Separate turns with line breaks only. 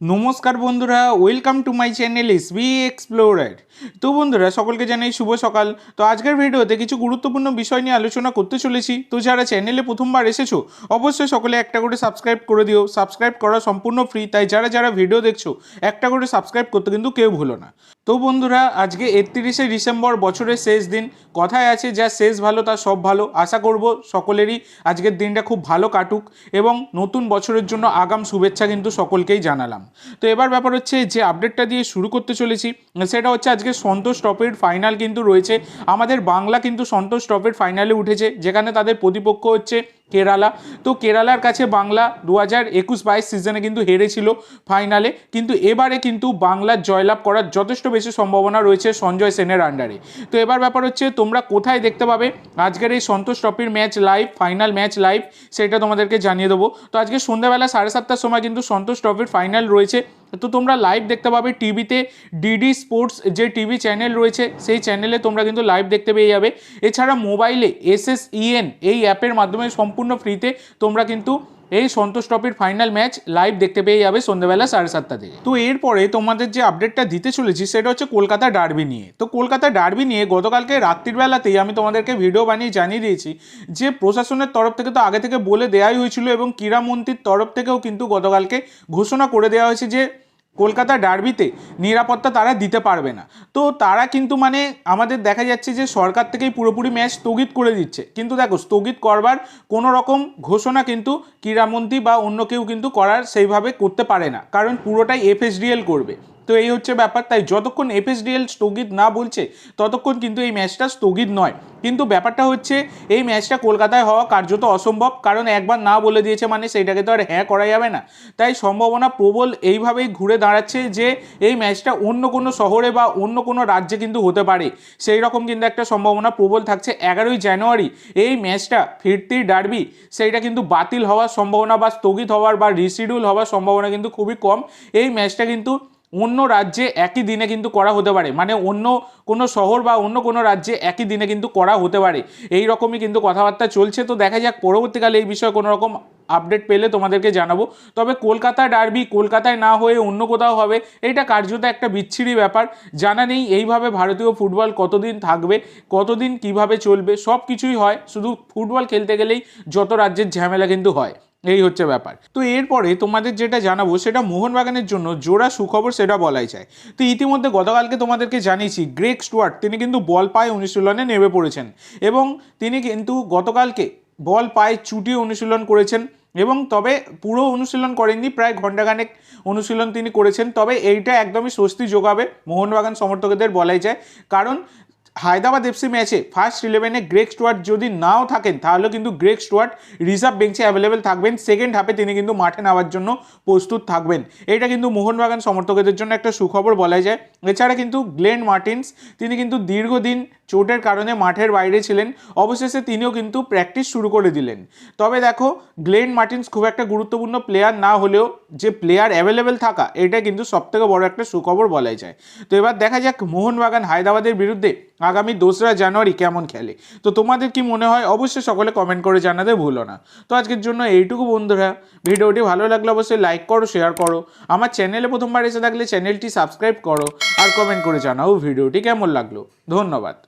নমস্কার বন্ধুরা welcome to my channel S B explorer তো বন্ধুরা, সকলকে জানাই শুভ সকাল। তো আজকের ভিডিওতে কিছু গুরুত্বপূর্ণ বিষয় নিয়ে আলোচনা করতে চলেছি। তো যারা চ্যানেলে প্রথমবার এসেছ, অবশ্যই সকলে একটা করে সাবস্ক্রাইব করে দিও। সাবস্ক্রাইব করা সম্পূর্ণ ফ্রি তাই যারা যারা ভিডিও দেখছ, একটা করে সাবস্ক্রাইব করতে কিন্তু কেউ ভুলো না। তো বন্ধুরা, আজকে একত্রিশে ডিসেম্বর, বছরের শেষ দিন। কথায় আছে, যা শেষ ভালো তার সব ভালো। আশা করব সকলেরই আজকের দিনটা খুব ভালো কাটুক। এবং নতুন বছরের জন্য আগাম শুভেচ্ছা কিন্তু সকলকেই জানালাম। তো এবার ব্যাপার হচ্ছে যে আপডেটটা দিয়ে শুরু করতে চলেছি, সেটা হচ্ছে আজকে সন্তোষ ট্রফির ফাইনাল কিন্তু রয়েছে। আমাদের বাংলা কিন্তু সন্তোষ ট্রফির ফাইনালে উঠেছে, যেখানে তাদের প্রতিপক্ষ হচ্ছে কেরালা। তো কেরালার কাছে বাংলা দু হাজার একুশ বাইশ সিজনে কিন্তু হেরেছিল ফাইনালে কিন্তু এবারে কিন্তু বাংলার জয়লাভ করার যথেষ্ট বেশি সম্ভাবনা রয়েছে সঞ্জয় সেনের আন্ডারে তো এবার ব্যাপার হচ্ছে, তোমরা কোথায় দেখতে পাবে? আজকের এই সন্তোষ ট্রফির match live final match live সেটা তোমাদেরকে জানিয়ে দেবো। তো আজকে সন্ধ্যাবেলা সাড়ে সাতটার সময় কিন্তু সন্তোষ ট্রফির ফাইনাল রয়েছে। তো তোমরা লাইভ দেখতে পাবে টিভিতে ডিডি স্পোর্টস যে টিভি চ্যানেল রয়েছে, সেই চ্যানেলে তোমরা কিন্তু লাইভ দেখতে পেয়ে যাবে। এছাড়া মোবাইলে এস এস ইএন এই অ্যাপের মাধ্যমে সম্পূর্ণ ফ্রিতে তোমরা কিন্তু এই সন্তোষ ট্রফির ফাইনাল ম্যাচ লাইভ দেখতে পেয়ে যাবে সন্ধ্যাবেলা সাড়ে সাতটা থেকে। তো এরপরে তোমাদের যে আপডেটটা দিতে চলেছি, সেটা হচ্ছে কলকাতা ডার্বি নিয়ে। তো কলকাতা ডার্বি নিয়ে গতকালকে রাত্রির বেলাতেই আমি তোমাদেরকে ভিডিও বানিয়ে জানিয়ে দিয়েছি যে প্রশাসনের তরফ থেকে তো আগে থেকে বলে দেওয়াই হয়েছিল এবং ক্রীড়ামন্ত্রীর তরফ থেকেও কিন্তু গতকালকে ঘোষণা করে দেওয়া হয়েছে যে কলকাতা ডার্বিতে নিরাপত্তা তারা দিতে পারবে না। তো তারা কিন্তু মানে আমাদের দেখা যাচ্ছে যে সরকার থেকেই পুরোপুরি ম্যাচ স্থগিত করে দিচ্ছে। কিন্তু দেখো, স্থগিত করবার কোনো রকম ঘোষণা কিন্তু ক্রীড়ামন্ত্রী বা অন্য কেউ কিন্তু করার সেইভাবে করতে পারে না। কারণ পুরোটাই এফএসডিএল করবে। তো এই হচ্ছে ব্যাপার। তাই যতক্ষণ এফএসডিএল স্থগিত না বলছে, ততক্ষণ কিন্তু এই ম্যাচটা স্থগিত নয়। কিন্তু ব্যাপারটা হচ্ছে, এই ম্যাচটা কলকাতায় হওয়া কার্যত অসম্ভব। কারণ একবার না বলে দিয়েছে মানে সেইটাকে তো আর হ্যাঁ করা যাবে না। তাই সম্ভাবনা প্রবল এইভাবেই ঘুরে দাঁড়াচ্ছে যে, এই ম্যাচটা অন্য কোনো শহরে বা অন্য কোনো রাজ্যে কিন্তু হতে পারে। সেই রকম কিন্তু একটা সম্ভাবনা প্রবল থাকছে এগারোই জানুয়ারি। এই ম্যাচটা ফিরতি ডার্বি, সেইটা কিন্তু বাতিল হওয়ার সম্ভাবনা বা স্থগিত হওয়ার বা রিশিডিউল হওয়ার সম্ভাবনা কিন্তু খুবই কম। এই ম্যাচটা কিন্তু অন্য রাজ্যে একই দিনে কিন্তু করা হতে পারে। মানে অন্য কোনো শহর বা অন্য কোনো রাজ্যে একই দিনে কিন্তু করা হতে পারে। এই রকমই কিন্তু কথাবার্তা চলছে। তো দেখা যাক, পরবর্তীকালে এই বিষয়ে কোনো রকম আপডেট পেলে তোমাদেরকে জানাব। তবে কলকাতা ডার্বি কলকাতায় না হয়ে অন্য কোথাও হবে, এটা কার্যত একটা বিচ্ছিরি ব্যাপার। জানা নেই এইভাবে ভারতীয় ফুটবল কতদিন থাকবে, কতদিন কীভাবে চলবে সব কিছুই হয়। শুধু ফুটবল খেলতে গেলেই যত রাজ্যের ঝামেলা কিন্তু হয়। এই হচ্ছে ব্যাপার। তো এরপরে তোমাদের যেটা জানাব সেটা মোহনবাগানের জন্য জোড়া সুখবর সেটা বলাই যায়। তো ইতিমধ্যে গতকালকে তোমাদেরকে জানিয়েছি গ্রেক স্টুয়ার্ট তিনি কিন্তু বল পায়ে অনুশীলনে নেমে পড়েছেন এবং তিনি কিন্তু গতকালকে বল পায়ে চুটিয়ে অনুশীলন করেছেন এবং তবে পুরো অনুশীলন করেননি, প্রায় ঘণ্টাখানেক অনুশীলন তিনি করেছেন। তবে এইটা একদমই স্বস্তি যোগাবে মোহনবাগান সমর্থকদের বলাই যায়। কারণ হায়দ্রাবাদ এফসি ম্যাচে ফার্স্ট ইলেভেনে গ্রেক স্টুয়ার্ট যদি নাও থাকেন তাহলে কিন্তু গ্রেক স্টুয়ার্ট রিজার্ভ বেঞ্চে অ্যাভেলেবেল থাকবেন। সেকেন্ড হাফে তিনি কিন্তু মাঠে নেওয়ার জন্য প্রস্তুত থাকবেন। এটা কিন্তু মোহনবাগান সমর্থকদের জন্য একটা সুখবর বলা যায়। এছাড়া কিন্তু গ্লেন মার্টিন্স, তিনি কিন্তু দীর্ঘদিন চোটের কারণে মাঠের বাইরে ছিলেন। অবশেষে তিনিও কিন্তু প্র্যাকটিস শুরু করে দিলেন। তবে দেখো, গ্লেন মার্টিন্স খুব একটা গুরুত্বপূর্ণ প্লেয়ার না হলেও যে প্লেয়ার অ্যাভেলেবেল থাকা এটা কিন্তু সবথেকে বড় একটা সুখবর বলাই যায়। তো এবার দেখা যাক মোহনবাগান হায়দ্রাবাদের বিরুদ্ধে আগামী দোসরা জানুয়ারি কেমন খেলে? তো তোমাদের কি মনে হয়? অবশ্যই সকলে কমেন্ট করে জানাতে ভুলো না। তো আজকের জন্য এইটুকু বন্ধুরা। ভিডিওটি ভালো লাগলে অবশ্যই লাইক করো শেয়ার করো। আমার চ্যানেলে প্রথমবার এসে থাকলে চ্যানেলটি সাবস্ক্রাইব করো আর কমেন্ট করে জানাও ভিডিওটি কেমন লাগল। ধন্যবাদ।